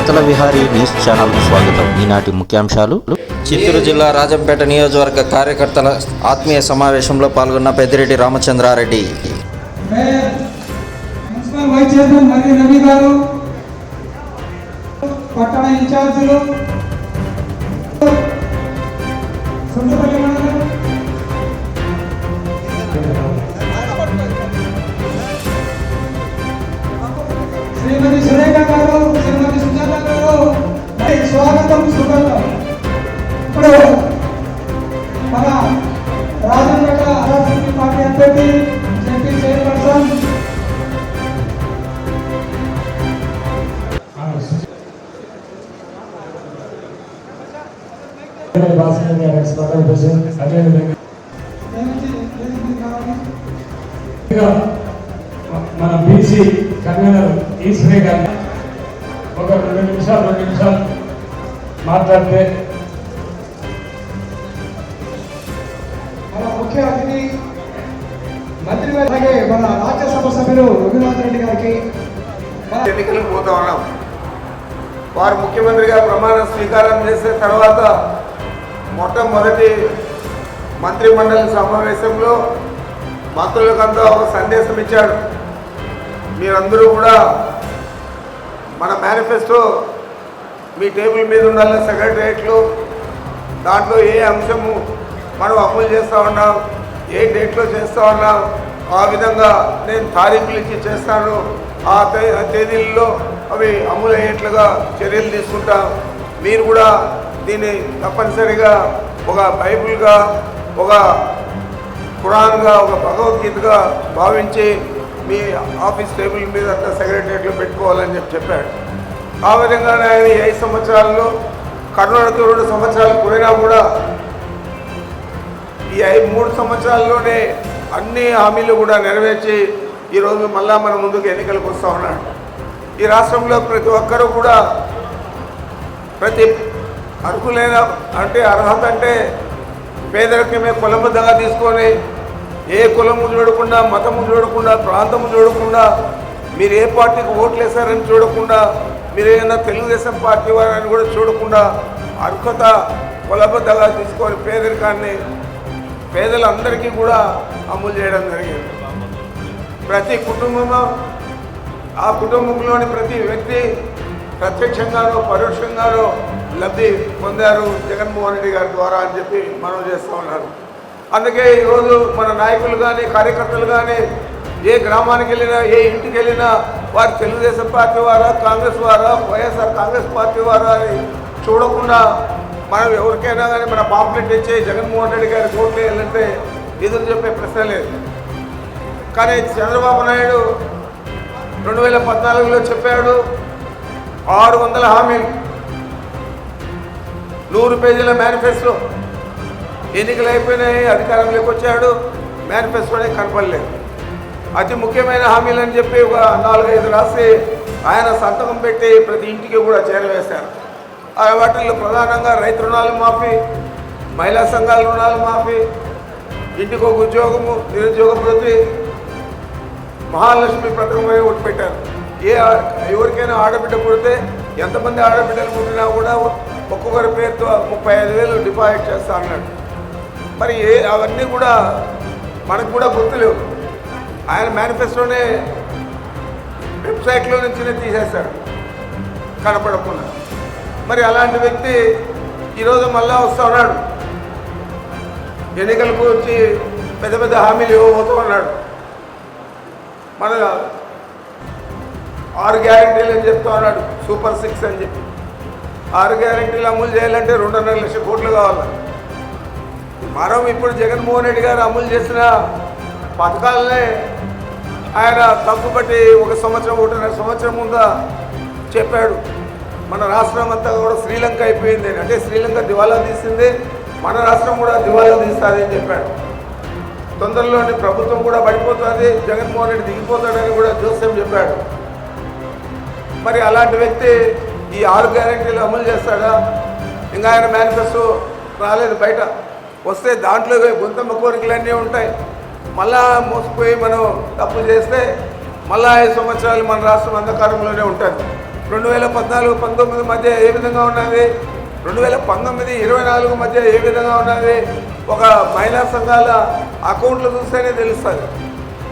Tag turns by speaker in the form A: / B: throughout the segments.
A: వార్తల Vihari news channel స్వాగతం. ఈనాటి ముఖ్యాంశాలు. చిత్తూరు జిల్లా రాజంపేట నియోజకవర్గ కార్యకర్తల ఆత్మీయ సమావేశంలో పాల్గొన్న పెద్దిరెడ్డి రామచంద్రారెడ్డి.
B: పట్టణ ఇన్ఛార్జీలు స్వాగతం సుగతం ఇప్పుడు మన రాజంపేట ఆర్ఎస్ఎస్ పార్టీ అభ్యర్థి జెపీ చైర్పర్సన్
C: అదేవిధంగా మాట్లాడితే.
B: మన ముఖ్య అతిథి మంత్రి అలాగే మన రాజ్యసభ సభ్యులు రఘునాథ్ రెడ్డి గారికి
D: ఎన్నికలు పోతా ఉన్నాం. వారు ముఖ్యమంత్రిగా ప్రమాణ స్వీకారం చేసిన తర్వాత మొట్టమొదటి మంత్రిమండలి సమావేశంలో మంత్రులకంతా ఒక సందేశం ఇచ్చాడు మీరందరూ కూడా మన మేనిఫెస్టో మీ టేబుల్ మీద ఉండాలి సెక్రటరియట్లో దాంట్లో ఏ అంశము మనం అమలు చేస్తూ ఉన్నాం ఏ డేట్లో చేస్తూ ఉన్నాం ఆ విధంగా నేను తారీఖులు ఇచ్చి చేస్తాను. ఆ ఆ తేదీల్లో అవి అమలు అయ్యేట్లుగా చర్యలు తీసుకుంటాం. మీరు కూడా దీన్ని తప్పనిసరిగా ఒక బైబిల్గా ఒక ఖురాన్గా ఒక భగవద్గీతగా భావించి మీ ఆఫీస్ టేబుల్ మీద అట్లా సెక్రటరియట్లో పెట్టుకోవాలని చెప్పి చెప్పాడు. ఆ విధంగానే ఆయన ఐదు సంవత్సరాల్లో కరోనాతో రెండు సంవత్సరాలు పోయినా కూడా ఈ ఐదు మూడు సంవత్సరాల్లోనే అన్ని హామీలు కూడా నెరవేర్చి ఈరోజు మళ్ళా మన ముందుకు ఎన్నికలకు వస్తూ ఉన్నాడు. ఈ రాష్ట్రంలో ప్రతి ఒక్కరూ కూడా ప్రతి అర్హులైన అంటే అర్హత అంటే పేదరికమే కులబద్ధంగా తీసుకొని ఏ కులము చూడకుండా మతము చూడకుండా ప్రాంతము చూడకుండా మీరు ఏ పార్టీకి ఓట్లు వేశారని చూడకుండా మీరు ఏదైనా తెలుగుదేశం పార్టీ వారని కూడా చూడకుండా అర్హత కొలబద్దలా తీసుకొని పేదరికాన్ని పేదలందరికీ కూడా అమలు చేయడం జరిగింది. ప్రతి కుటుంబంలో ఆ కుటుంబంలోని ప్రతి వ్యక్తి ప్రత్యక్షంగానో పరోక్షంగానో లబ్ధి పొందారు జగన్మోహన్ రెడ్డి గారి ద్వారా అని చెప్పి మనం చేస్తూ ఉన్నారు అందుకే ఈరోజు మన నాయకులు కానీ కార్యకర్తలు కానీ ఏ గ్రామానికి వెళ్ళినా ఏ ఇంటికి వెళ్ళినా వారు తెలుగుదేశం పార్టీ వారా కాంగ్రెస్ వారా వైఎస్ఆర్ కాంగ్రెస్ పార్టీ వారా అని చూడకుండా మనం ఎవరికైనా కానీ మన పాంప్లెట్ ఇచ్చి జగన్మోహన్ రెడ్డి గారి ఓట్లు వెళ్ళంటే ఎదురు చెప్పే ప్రశ్న లేదు. కానీ చంద్రబాబు నాయుడు రెండు వేల పద్నాలుగులో చెప్పాడు ఆరు వందల హామీలు నూరు పేజీల మేనిఫెస్టో. ఎన్నికలు అయిపోయినాయి అధికారంలోకి వచ్చాడు మేనిఫెస్టోనే కనపడలేదు. అతి ముఖ్యమైన హామీలు అని చెప్పి ఒక నాలుగైదు రాసి ఆయన సంతకం పెట్టి ప్రతి ఇంటికి కూడా చేరవేశారు. ఆ వాటిల్లో ప్రధానంగా రైతు రుణాలు మాఫీ మహిళా సంఘాల రుణాలు మాఫీ ఇంటికి ఒక ఉద్యోగము నిరుద్యోగ వృత్తి మహాలక్ష్మి పథకం అని ఒకటి పెట్టారు. ఏ ఎవరికైనా ఆడబిడ్డ పుడితే ఎంతమంది ఆడబిడ్డలు పుట్టినా కూడా ఒక్కొక్కరి పేరుతో ముప్పై ఐదు వేలు డిపాజిట్ చేస్తా అన్నాడు. మరి ఏ అవన్నీ కూడా మనకు కూడా గుర్తులేవు. ఆయన మేనిఫెస్టోనే వెబ్సైట్లో నుంచినే తీసేశారు. కనపడకుండా. మరి అలాంటి వ్యక్తి ఈరోజు మళ్ళా వస్తూ ఉన్నాడు. ఎన్నికలకు వచ్చి పెద్ద పెద్ద హామీలు ఇవ్వబోతూ ఉన్నాడు. మన ఆరు గ్యారంటీలు అని చెప్తా ఉన్నాడు. సూపర్ సిక్స్ అని చెప్పి. ఆరు గ్యారంటీలు అమలు చేయాలంటే రెండున్నర లక్షల కోట్లు కావాలి. మనం ఇప్పుడు జగన్మోహన్ రెడ్డి గారు అమలు చేసిన పథకాలనే ఆయన తప్పుబట్టి ఒక సంవత్సరం ఒకటిన్నర సంవత్సరం ముందా చెప్పాడు. మన రాష్ట్రం అంతా కూడా శ్రీలంక అయిపోయింది అని. అంటే శ్రీలంక దివాలా తీసింది మన రాష్ట్రం కూడా దివాలా తీస్తుంది అని చెప్పాడు. తొందరలోనే ప్రభుత్వం కూడా పడిపోతుంది జగన్మోహన్ రెడ్డి దిగిపోతాడని కూడా జోస్యం చెప్పాడు. మరి అలాంటి వ్యక్తి ఈ ఆరు గ్యారెంటీలు అమలు చేస్తాడా? ఇంకా ఆయన మేనిఫెస్టో రాలేదు బయట. వస్తే దాంట్లో గుంతమ్మ కోరికలన్నీ ఉంటాయి. మళ్ళా మోసపోయి మనం తప్పు చేస్తే మళ్ళా ఐదు సంవత్సరాలు మన రాష్ట్రం అంధకారంలోనే ఉంటుంది. రెండు వేల పద్నాలుగు పంతొమ్మిది మధ్య ఏ విధంగా ఉన్నది? రెండు వేల పంతొమ్మిది ఇరవై నాలుగు మధ్య ఏ విధంగా ఉన్నది? ఒక మహిళా సంఘాల అకౌంట్లు చూస్తేనే తెలుస్తుంది.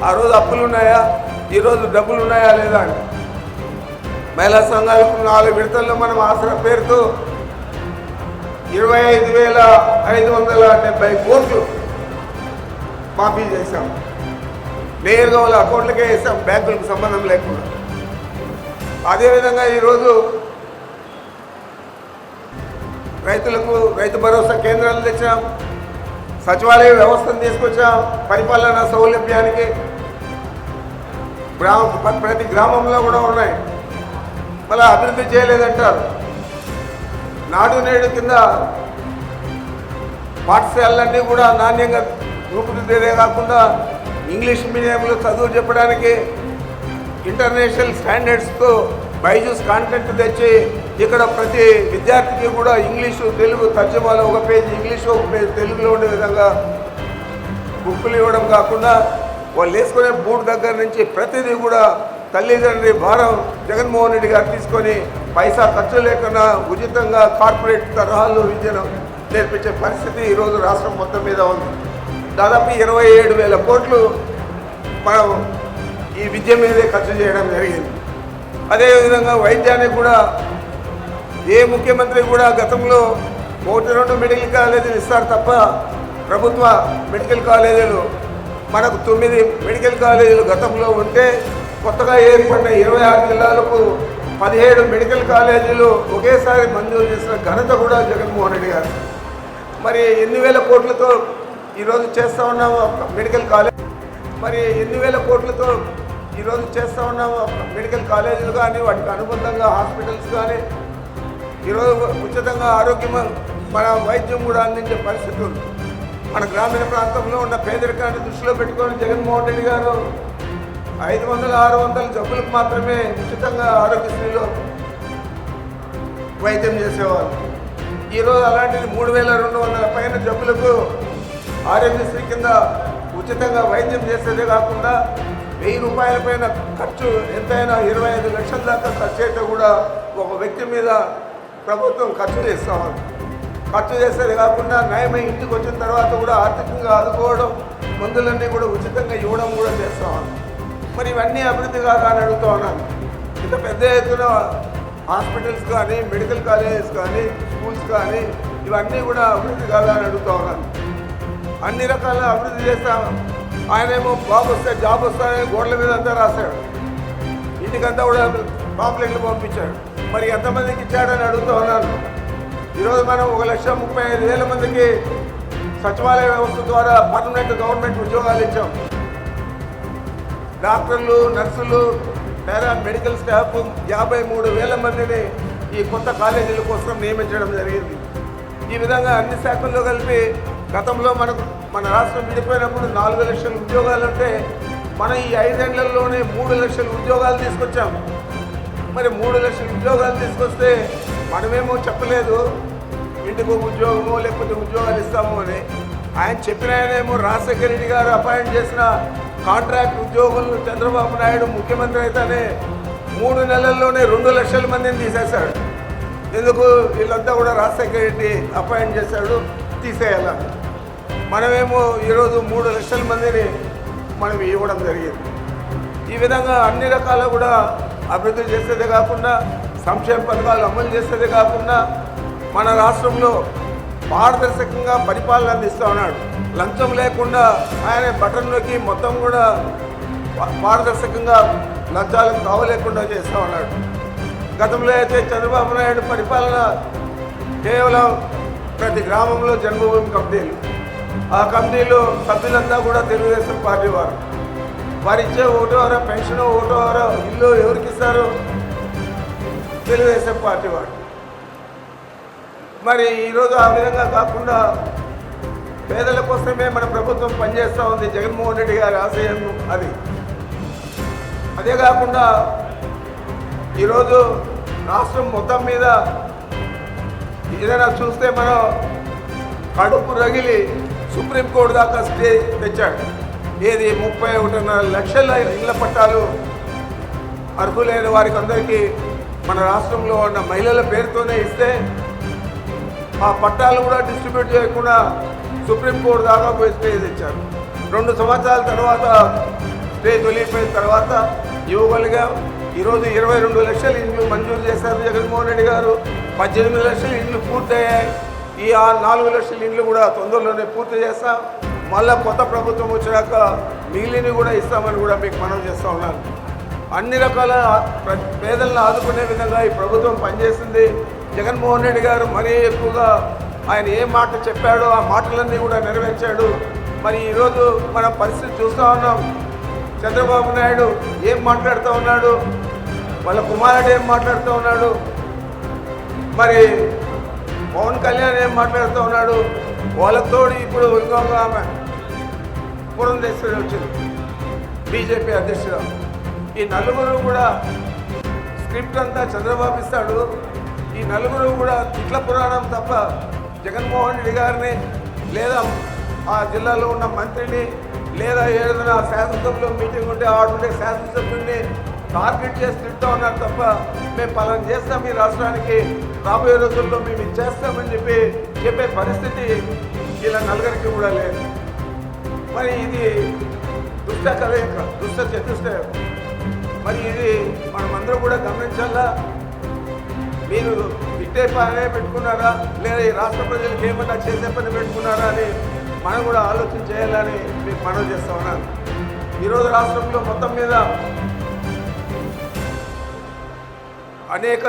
D: ఆ రోజు అప్పులు ఉన్నాయా? ఈరోజు డబ్బులు ఉన్నాయా లేదా అని. మహిళా సంఘాలకు నాలుగు విడతల్లో మనం ఆసరా పేరుతో ఇరవై ఐదు వేల ఐదు వందల డెబ్బై కోట్లు మాఫీ చేశాం. నేరుగా వాళ్ళ అకౌంట్లకే వేసాం బ్యాంకులకు సంబంధం లేకుండా. అదేవిధంగా ఈరోజు రైతులకు రైతు భరోసా కేంద్రాలు తెచ్చాం సచివాలయ వ్యవస్థను తీసుకొచ్చాం పరిపాలన సౌలభ్యానికి. గ్రామ ప్రతి గ్రామంలో కూడా ఉన్నాయి. మళ్ళీ అభివృద్ధి చేయలేదంటారు. నాడు నేడు కింద పాఠశాలలన్నీ కూడా నాణ్యంగా రూపుదిద్దేదే కాకుండా ఇంగ్లీష్ మీడియంలో చదువు చెప్పడానికి ఇంటర్నేషనల్ స్టాండర్డ్స్తో బైజూస్ కాంటెంట్ తెచ్చి ఇక్కడ ప్రతి విద్యార్థికి కూడా ఇంగ్లీషు తెలుగు తర్జమాలో ఒక పేజీ ఇంగ్లీషు ఒక పేజీ తెలుగులో ఉండే విధంగా బుక్కులు ఇవ్వడం కాకుండా వాళ్ళు వేసుకునే బూట్ దగ్గర నుంచి ప్రతిదీ కూడా తల్లిదండ్రి భారం జగన్మోహన్ రెడ్డి గారు తీసుకొని పైసా ఖర్చు లేకుండా ఉచితంగా కార్పొరేట్ తరహాల్లో విద్యను నేర్పించే పరిస్థితి ఈరోజు రాష్ట్రం మొత్తం మీద ఉంది. దాదాపు ఇరవై ఏడు వేల కోట్లు మనం ఈ విద్య మీదే ఖర్చు చేయడం జరిగింది. అదేవిధంగా వైద్యానికి కూడా ఏ ముఖ్యమంత్రి కూడా గతంలో ఒకటి రెండు మెడికల్ కాలేజీలు ఇస్తారు తప్ప ప్రభుత్వ మెడికల్ కాలేజీలు మనకు తొమ్మిది మెడికల్ కాలేజీలు గతంలో ఉంటే కొత్తగా ఏర్పడిన ఇరవై ఆరు జిల్లాలకు పదిహేడు మెడికల్ కాలేజీలు ఒకేసారి మంజూరు చేసిన ఘనత కూడా జగన్మోహన్ రెడ్డి గారు మరి ఎన్ని వేల కోట్లతో ఈరోజు చేస్తూ ఉన్నాము మెడికల్ కాలేజ్. మరి ఎన్ని వేల కోట్లతో ఈరోజు చేస్తూ ఉన్నాము మెడికల్ కాలేజీలు కానీ వాటికి అనుబంధంగా హాస్పిటల్స్ కానీ ఈరోజు ఉచితంగా ఆరోగ్యం మన వైద్యం కూడా అందించే పరిస్థితి ఉంది. మన గ్రామీణ ప్రాంతంలో ఉన్న పేదరికాన్ని దృష్టిలో పెట్టుకొని జగన్మోహన్ రెడ్డి గారు ఐదు వందల ఆరు వందల జబ్బులకు మాత్రమే ఉచితంగా ఆరోగ్యశ్రీలో వైద్యం చేసేవారు ఈరోజు అలాంటిది మూడు వేల రెండు వందల పైన జబ్బులకు ఆరోగ్యశ్రీ కింద ఉచితంగా వైద్యం చేసేదే కాకుండా వెయ్యి రూపాయల పైన ఖర్చు ఎంతైనా ఇరవై ఐదు లక్షల దాకా ఖర్చు అయితే కూడా ఒక వ్యక్తి మీద ప్రభుత్వం ఖర్చు చేస్తాం ఖర్చు చేసేది కాకుండా నయమై ఇంటికి వచ్చిన తర్వాత కూడా ఆర్థికంగా ఆదుకోవడం మందులన్నీ కూడా ఉచితంగా ఇవ్వడం కూడా చేస్తాం మరి ఇవన్నీ అభివృద్ధి కాదా అని అడుగుతూ ఉన్నాను ఇంత పెద్ద ఎత్తున హాస్పిటల్స్ కానీ మెడికల్ కాలేజెస్ కానీ స్కూల్స్ కానీ ఇవన్నీ కూడా అభివృద్ధి కాదా అని అడుగుతూ ఉన్నాను అన్ని రకాల అభివృద్ధి చేస్తాం ఆయనేమో బాబు వస్తే జాబ్ వస్తాయని గోడల మీద అంతా రాశాడు. ఇంటికంతా కూడా పాంప్లెట్లు పంపించాడు. మరి ఎంతమందికి ఇచ్చాడని అడుగుతూ ఉన్నాను. ఈరోజు మనం ఒక లక్ష ముప్పై ఐదు వేల మందికి సచివాలయ వ్యవస్థ ద్వారా పర్మనెంట్ గవర్నమెంట్ ఉద్యోగాలు ఇచ్చాం. డాక్టర్లు నర్సులు పారా మెడికల్ స్టాఫ్ యాభై మూడు వేల మందిని ఈ కొత్త కాలేజీల కోసం నియమించడం జరిగింది. ఈ విధంగా అన్ని శాఖల్లో కలిపి గతంలో మనకు మన రాష్ట్రం విడిపోయినప్పుడు నాలుగు లక్షల ఉద్యోగాలు ఉంటే మనం ఈ ఐదేళ్ళలోనే మూడు లక్షల ఉద్యోగాలు తీసుకొచ్చాం. మరి మూడు లక్షల ఉద్యోగాలు తీసుకొస్తే మనమేమో చెప్పలేదు ఇంటికి ఉద్యోగమో లేకపోతే ఉద్యోగాలు ఇస్తాము అని. ఆయన చెప్పిన ఆయనేమో రాజశేఖర రెడ్డి గారు అపాయింట్ చేసిన కాంట్రాక్ట్ ఉద్యోగులను చంద్రబాబు నాయుడు ముఖ్యమంత్రి అయితేనే మూడు నెలల్లోనే రెండు లక్షల మందిని తీసేశాడు. ఎందుకు? వీళ్ళంతా కూడా రాజశేఖర రెడ్డి అపాయింట్ చేశాడు తీసేయాలని మనమేమో ఈరోజు మూడు లక్షల మందిని మనం ఇవ్వడం జరిగింది. ఈ విధంగా అన్ని రకాల కూడా అభివృద్ధి చేసేదే కాకుండా సంక్షేమ పథకాలు అమలు చేసేదే కాకుండా మన రాష్ట్రంలో పారదర్శకంగా పరిపాలన అందిస్తూ ఉన్నాడు. లంచం లేకుండా ఆయన బటన్లోకి మొత్తం కూడా పారదర్శకంగా లంచాలకు కావలేకుండా చేస్తూ ఉన్నాడు. గతంలో అయితే చంద్రబాబు నాయుడు పరిపాలన కేవలం ప్రతి గ్రామంలో జన్మభూమి కంపెనీలు. ఆ కమిటీలో సభ్యులంతా కూడా తెలుగుదేశం పార్టీ వారు. వారు ఇచ్చే ఓటో వారో పెన్షన్ ఓటో వారో ఇల్లు ఎవరికి ఇస్తారు తెలుగుదేశం పార్టీ వారు. మరి ఈరోజు ఆ విధంగా కాకుండా పేదల కోసమే మన ప్రభుత్వం పనిచేస్తూ ఉంది జగన్మోహన్ రెడ్డి గారి ఆశయం అది. అదే కాకుండా ఈరోజు రాష్ట్రం మొత్తం మీద ఏదైనా చూస్తే మనం కడుపు రగిలి సుప్రీంకోర్టు దాకా స్టే తెచ్చాడు. ఏది ముప్పై ఒకటిన్నర లక్షల ఇళ్ళ పట్టాలు అర్హులైన వారికి అందరికీ మన రాష్ట్రంలో ఉన్న మహిళల పేరుతోనే ఇస్తే ఆ పట్టాలు కూడా డిస్ట్రిబ్యూట్ చేయకుండా సుప్రీంకోర్టు దాకా పోయి స్టే తెచ్చారు. రెండు సంవత్సరాల తర్వాత స్టే తొలిగిపోయిన తర్వాత ఇవ్వగలిగాం ఈరోజు ఇరవై రెండు లక్షల ఇండ్లు మంజూరు చేశారు జగన్మోహన్ రెడ్డి గారు. పద్దెనిమిది లక్షల ఇండ్లు పూర్తయ్యాయి. ఈ ఆ నాలుగు లక్షల ఇండ్లు కూడా తొందరలోనే పూర్తి చేస్తాం. మళ్ళీ కొత్త ప్రభుత్వం వచ్చాక మిగిలినవి కూడా ఇస్తామని కూడా మీకు మనం చేస్తూ ఉన్నాను అన్ని రకాల ప్ర- పేదలను ఆదుకునే విధంగా ఈ ప్రభుత్వం పనిచేసింది. జగన్మోహన్ రెడ్డి గారు మరీ ఎక్కువగా ఆయన ఏ మాట చెప్పాడో ఆ మాటలన్నీ కూడా నెరవేర్చాడు. మరి ఈరోజు మనం పరిస్థితి చూస్తూ ఉన్నాం. చంద్రబాబు నాయుడు ఏం మాట్లాడుతూ ఉన్నాడు? వాళ్ళ కుమారుడు ఏం మాట్లాడుతూ ఉన్నాడు? మరి పవన్ కళ్యాణ్ ఏం మాట్లాడుతూ ఉన్నాడు? వాళ్ళతోడు ఇప్పుడు ఇంకొక ఆమె పురంధేశ్వరి వచ్చింది. బీజేపీ అధ్యక్షుడు ఈ నలుగురు కూడా స్క్రిప్ట్ అంతా చంద్రబాబు ఇస్తాడు. ఈ నలుగురు కూడా తిట్ల పురాణం తప్ప జగన్మోహన్ రెడ్డి గారిని లేదా ఆ జిల్లాలో ఉన్న మంత్రిని లేదా ఏదైనా శాసనసభలో మీటింగ్ ఉంటే ఆడుంటే శాసనసభ్యుడిని టార్గెట్ చేసి తింటూ ఉన్నారు తప్ప మేము పలానా చేస్తాం ఈ రాష్ట్రానికి. రాబోయే రోజుల్లో మేము ఇది చేస్తామని చెప్పి చెప్పే పరిస్థితి ఇలా నలుగురికి కూడా లేదు. మరి ఇది దుష్ట కలయిక దుష్ట చతుష్టయం. మరి ఇది మనమందరం కూడా గమనించాలా? మీరు ఇట్టే పనే పెట్టుకున్నారా? లేదా ఈ రాష్ట్ర ప్రజలకు ఏమన్నా చేసే పని పెట్టుకున్నారా అని మనం కూడా ఆలోచన చేయాలని మీకు మనవి చేస్తా ఉన్నాను. ఈరోజు రాష్ట్రంలో మొత్తం మీద అనేక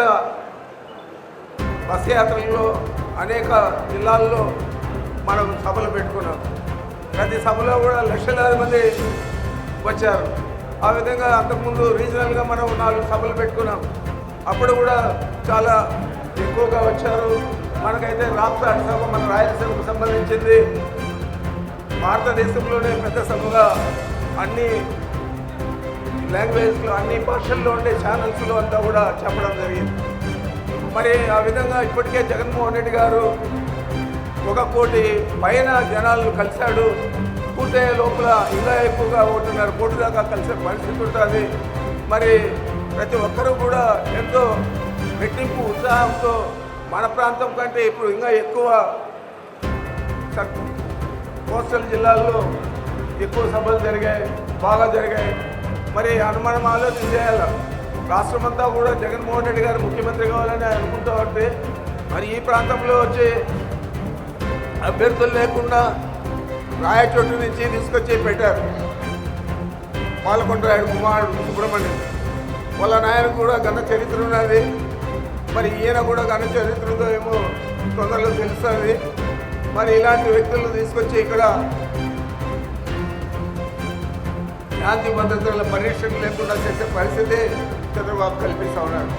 D: బస్ యాత్రల్లో అనేక జిల్లాల్లో మనం సభలు పెట్టుకున్నాం. ప్రతి సభలో కూడా లక్షలాది మంది వచ్చారు. ఆ విధంగా అంతకుముందు రీజనల్గా మనం నాలుగు సభలు పెట్టుకున్నాం. అప్పుడు కూడా చాలా ఎక్కువగా వచ్చారు. మనకైతే రాష్ట్ర సభ మన రాయలసీమకు సంబంధించింది. భారతదేశంలోనే పెద్ద సభగా అన్ని లాంగ్వేజ్లో అన్ని భాషల్లో ఉండే ఛానల్స్లో అంతా కూడా చెప్పడం జరిగింది. మరి ఆ విధంగా ఇప్పటికే జగన్మోహన్ రెడ్డి గారు ఒక కోటి పైన జనాలను కలిశాడు. పూర్తయ్యే లోపల ఇంకా ఎక్కువగా ఉంటున్నారు కోటి దాకా కలిసే పరిస్థితి ఉంటుంది. మరి ప్రతి ఒక్కరూ కూడా ఎంతో రెట్టింపు ఉత్సాహంతో మన ప్రాంతం కంటే ఇప్పుడు ఇంకా ఎక్కువ కోస్టల్ జిల్లాల్లో ఎక్కువ సభలు జరిగాయి బాగా జరిగాయి. మరి అనుమానం ఆలోచన చేయాలి? రాష్ట్రం అంతా కూడా జగన్మోహన్ రెడ్డి గారు ముఖ్యమంత్రి కావాలని అనుకుంటూ ఉంటే మరి ఈ ప్రాంతంలో వచ్చే అభ్యర్థులు లేకుండా రాయచోటు నుంచి తీసుకొచ్చి పెట్టారు. పాలకొండరాయుడు కుమారుడు సుబ్రహ్మణ్యం. వాళ్ళ నాయన కూడా ఘన చరిత్ర ఉన్నది. మరి ఈయన కూడా ఘన చరిత్ర ఉందో ఏమో తొందరలో తెలుస్తుంది. మరి ఇలాంటి వ్యక్తులను తీసుకొచ్చి ఇక్కడ శాంతి భద్రతల పరీక్షలు లేకుండా చేసే పరిస్థితి చంద్రబాబు కల్పిస్తూ ఉన్నాడు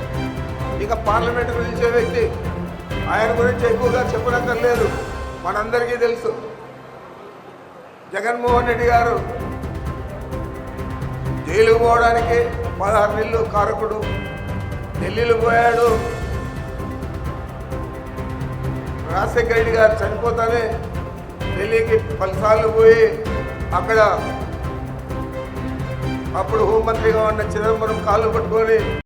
D: ఇక పార్లమెంట్ గురించే వ్యక్తి ఆయన గురించి ఎక్కువగా చెప్పనక్కర్లేదు మనందరికీ తెలుసు. జగన్మోహన్ రెడ్డి గారు జైలుకు పోవడానికి పదహారు నెలలు కారకుడు ఢిల్లీలో పోయాడు. రాజశేఖర రెడ్డి గారు చనిపోతానే ఢిల్లీకి పలుసార్లు పోయి అక్కడ అప్పుడు హోంమంత్రిగా ఉన్న చిదంబరం కాళ్ళు పట్టుకొని